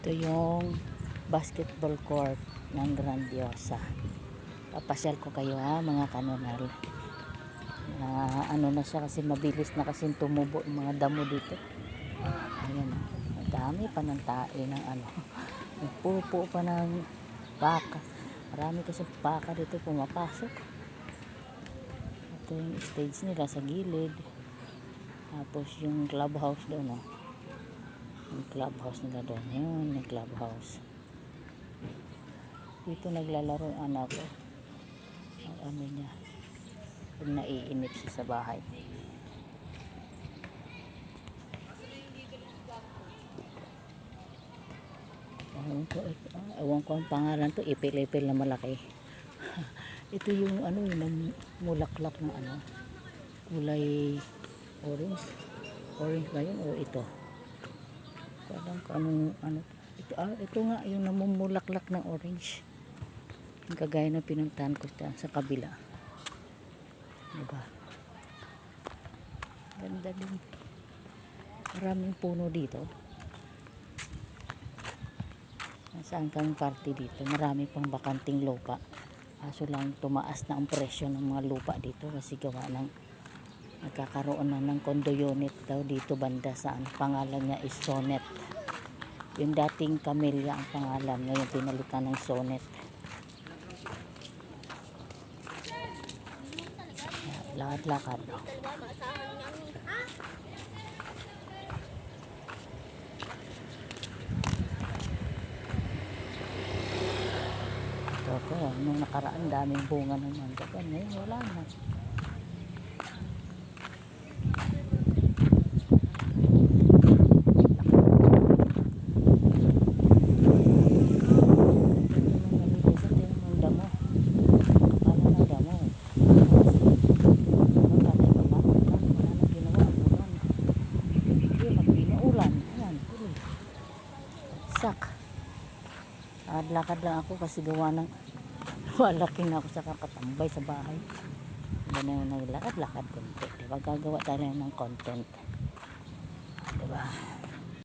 Ito yung basketball court ng Grandiosa. Papasyal ko kayo ha, mga kanonal. Na ano na siya kasi mabilis na kasi tumubo yung mga damo dito. Ayan, ang dami pa ng tae ng ano. Nagpupo pa ng baka. Marami kasi baka dito pumapasok. Ito yung stage nila sa gilid. Tapos yung clubhouse doon, oh. Yung clubhouse nila doon. Yun, yung clubhouse. Dito naglalaro yung anak ko. Ang ano niya. Pag naiinip siya sa bahay. Ewan ko, ah, ewan ko ang pangalan to. Ipil-ipil na malaki. Ito yung ano, yung mulaklak na ano. Kulay orange. Orange ba yun o ito? Parang anong ano. Ito, ah, ito nga yung namumulaklak ng orange. Yung kagaya na pinuntahan ko sa, sa kabila. Diba? Ganda din. Maraming puno dito. Saan kami party dito? Marami pang bakanting lupa. Kaso lang tumaas na ang presyo ng mga lupa dito kasi gawa ng nagkakaroon na ng condo unit daw dito banda saan. Pangalan niya is Sonet. Yung dating Camellia ang pangalan. Ngayon pinalitan ng Sonet. Lakad-lakad. Ito ko, nung nakaraan daming bunga ng mangga. Ngayon wala na. Sak. Lakad-lakad lang ako kasi gawa ng malaki na ako sa kakatambay sa bahay. Hindi na naglakad-lakad konti. Diba? Gagawa tayo ng content. Diba?